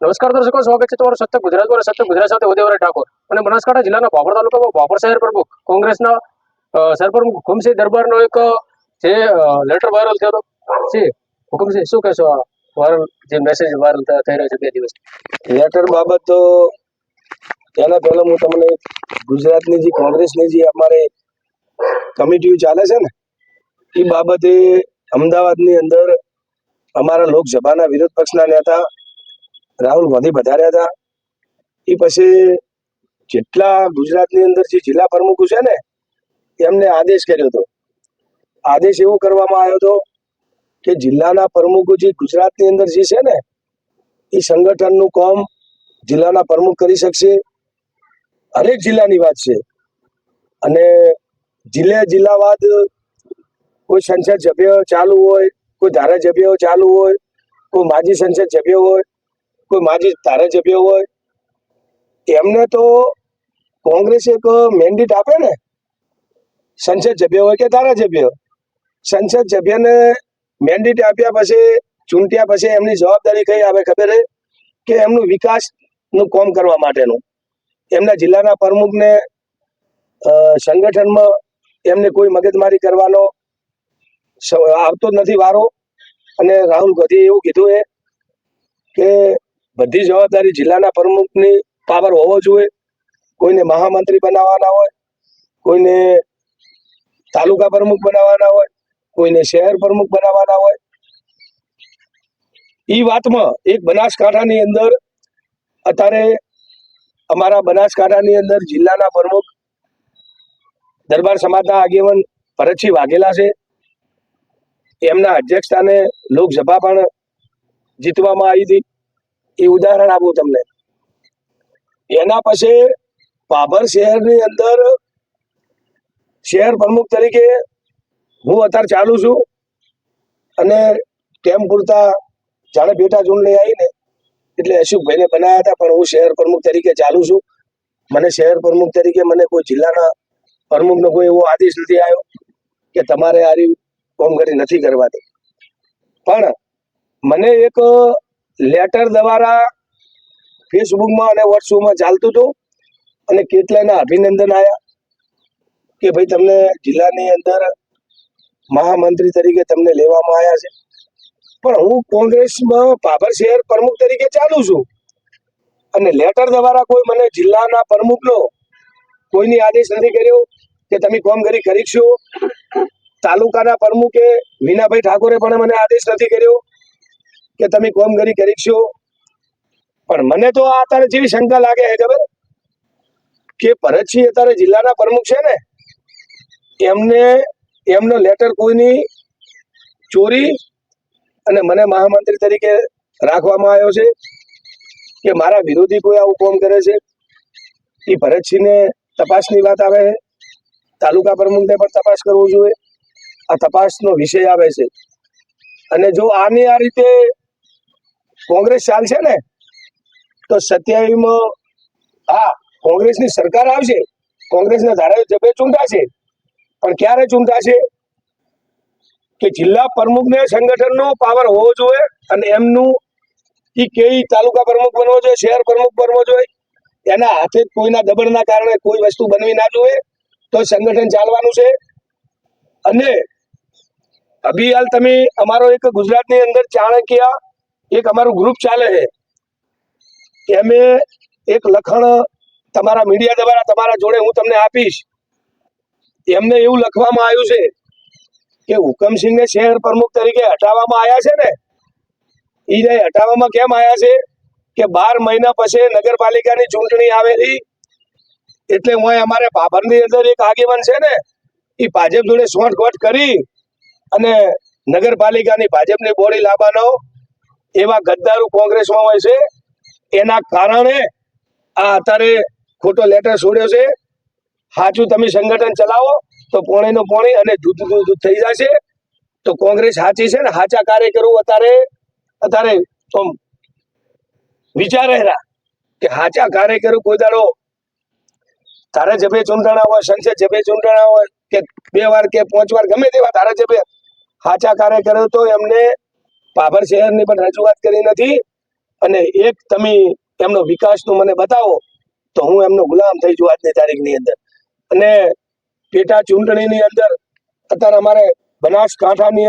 નમસ્કાર દર્શકો, સ્વાગત છે તમારું સત્ય ગુજરાત પર સત્ય ગુજરાત સાથે ઉદયવરાય ઠાકોર. અને બનાસકાંઠા જિલ્લાના બાબર તાલુકામાં બાબર શહેર પ્રમુખ, કોંગ્રેસના સરપ્રમુખ હુકમસિંહ દરબારનો એક, જે લેટર વાયરલ થયો છે હુકમસિંહ, શું કહેશો આ વાયરલ જે મેસેજ વાયરલ થઈ રહ્યો છે બે દિવસ લેટર બાબત તો એના પહેલા હું તમને ગુજરાતની જે, કોંગ્રેસની જે અમારે કમિટીઓ ચાલે છે ને, એ બાબતે અમદાવાદની અંદર અમારા લોકસભાના વિરોધ પક્ષના નેતા રાહુલ ગાંધી પધાર્યા હતા. એ પછી જેટલા ગુજરાતની અંદર જે જિલ્લા પ્રમુખો છે ને, એમને આદેશ કર્યો હતો. આદેશ એવો કરવામાં આવ્યો હતો કે જિલ્લાના પ્રમુખો જે ગુજરાતની અંદર જે છે ને, એ સંગઠનનું કામ જિલ્લાના પ્રમુખ કરી શકશે. હરેક જિલ્લાની વાત છે. અને જિલ્લે જિલ્લાવાદ કોઈ સંસદ સભ્ય ચાલુ હોય, કોઈ ધારાસભ્ય ચાલુ હોય, કોઈ માજી સંસદ સભ્ય હોય કોઈ માજી ધારાસભ્ય હોય, એમને તો કોંગ્રેસ એક મેન્ડેટ આપે ને. સંસદ સભ્ય હોય કે ધારાસભ્ય સંસદ સભ્યને મેન્ડેટ આપ્યા પછી, ચૂંટ્યા પછી એમની જવાબદારી કઈ આવે ખબર છે કે એમનું વિકાસનું કામ કરવા માટેનું. એમના જિલ્લાના પ્રમુખને સંગઠનમાં એમને કોઈ મગજમારી કરવાનો આવતો જ નથી વારો. અને રાહુલ ગાંધીએ એવું કીધું એ કે બધી જવાબદારી જિલ્લાના પ્રમુખની પાવર હોવો જોઈએ. કોઈને મહામંત્રી બનાવવાના હોય, કોઈને તાલુકા પ્રમુખ બનાવવાના હોય, કોઈને શહેર પ્રમુખ બનાવવાના હોય. એ વાતમાં એક બનાસકાંઠાની અંદર અત્યારે અમારા બનાસકાંઠાની અંદર જિલ્લાના પ્રમુખ દરબાર સમાજના આગેવાન ભરતસિંહ વાઘેલા છે. એમના અધ્યક્ષસ્થાને લોકસભા પણ જીતવામાં આવી હતી. એ ઉદાહરણ આપું તમને. એના પછી પાભર શહેરની અંદર શહેર પ્રમુખ તરીકે હું અત્યારે ચાલુ છું અને તેમ પૂરતા જાણે બેટા જૂન લઈ આવીને એટલે અશોકભાઈને બનાવ્યા હતા, પણ હું શહેર પ્રમુખ તરીકે ચાલુ છું. મને શહેર પ્રમુખ તરીકે મને કોઈ જિલ્લાના પ્રમુખનો કોઈ એવો આદેશ નથી આવ્યો કે તમારે આરી કામગીરી નથી કરવાની પણ મને એક લેટર દ્વારા ફેસબુકમાં અને વોટ્સઅપમાં ચાલતું હતું અને કેટલાના અભિનંદન આવ્યા કે ભાઈ તમને જિલ્લાની અંદર મહામંત્રી તરીકે તમને લેવામાં આવ્યા છે. પણ હું કોંગ્રેસમાં પાભર શહેર પ્રમુખ તરીકે ચાલુ છું અને લેટર દ્વારા કોઈ મને જિલ્લાના પ્રમુખનો કોઈની આદેશ નથી કર્યો કે તમે કામગીરી કરીશો તાલુકાના પ્રમુખે મીનાભાઈ ઠાકોરે પણ મને આદેશ નથી કર્યો. કે તમે કામગીરી કરીશો પણ મને તો આ અત્યારે જેવી શંકા લાગે છે, ખબર? કે ભરતસિંહ અત્યારે જિલ્લાના પ્રમુખ છે ને, એમને, એમનો લેટર કોઈની ચોરી અને મને મહામંત્રી તરીકે રાખવામાં આવ્યો છે કે મારા વિરોધી કોઈ આવું કોમ કરે છે? એ ભરતસિંહને તપાસની વાત આવે છે? તાલુકા પ્રમુખને પણ તપાસ કરવું જોઈએ? આ તપાસનો વિષય આવે છે. અને જો આની આ રીતે કોંગ્રેસ ચાલશે ને, તો સત્યાવીમાં, હા, કોંગ્રેસની સરકાર આવશે, કોંગ્રેસના ધારાસભ્ય ચૂંટાશે. પણ ક્યારે ચૂંટાશે? કે જિલ્લા પ્રમુખને સંગઠનનો પાવર હોવો જોઈએ અને એમનું એ કેવી તાલુકા પ્રમુખ બનવો જોઈએ, શહેર પ્રમુખ બનવો જોઈએ? એના હાથે કોઈના દબણના કારણે કોઈ વસ્તુ બનવી ના જોઈએ, તો સંગઠન ચાલવાનું છે. અને અભી હાલ તમે, અમારો એક ગુજરાતની અંદર ચાણક્ય એક અમારું ગ્રુપ ચાલે છે. એમે એક લખણ તમારા મીડિયા દ્વારા તમારા જોડે હું તમને આપીશ. એમને એવું લખવામાં આવ્યું છે કે હુકમસિંહને શહેર પ્રમુખ તરીકે હટાવવામાં આવ્યા છે ને? એને હટાવવામાં કેમ આવ્યા છે? કે બાર મહિના પછી નગરપાલિકાની ચૂંટણી આવેલી. એટલે હું અમારે ભાભરની અંદર એક આગેવાન છે ને એ ભાજપ જોડે સોંઠ કરી અને નગરપાલિકાની ભાજપની બોડી લાવવાનો એવા ગદ્દારો કોંગ્રેસમાં હોય છે, એના કારણે આ અત્યારે ખોટો લેટર છોડ્યો છે. સાચું તમે સંગઠન ચલાવો, તો પોણીનો પોણી અને દૂધ દૂધ થઈ જશે. તો કોંગ્રેસ સાચી છે ને? સાચા કાર્યકરો અત્યારે અત્યારે વિચારે કે સાચા કાર્યકરો કોઈ દાડો ધારાસભ્ય ચૂંટણા હોય સંસદ જબે ચૂંટણા હોય, કે બે વાર કે પાંચ વાર ગમે તેવા તારા જબે સાચા કાર્યકરો તો એમને પાભર શહેરની પણ રજૂઆત કરી નથી. અને એક તમે એમનો વિકાસનું મને બતાવો, તો હું એમનો ગુલામ થઈ જઉં આજની તારીખની અંદર. અને પેટા ચૂંટણીની અંદર અત્યારે અમારે બનાસકાંઠાની